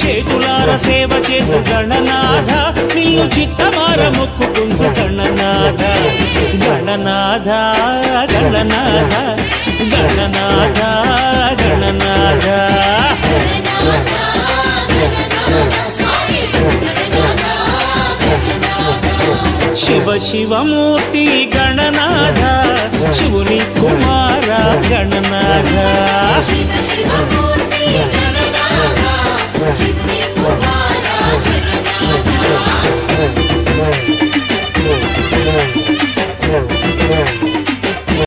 చేతులార సేవ చేతు గణనాథ నిన్ను చిత్తమార మొక్కుకుంటూ గణనాథ. గణనాథ గణనాథ గణనాథ గణనాథ. శివ శివమూర్తి గణనాథ శివుని కుమార గణనాథ. శివ శివ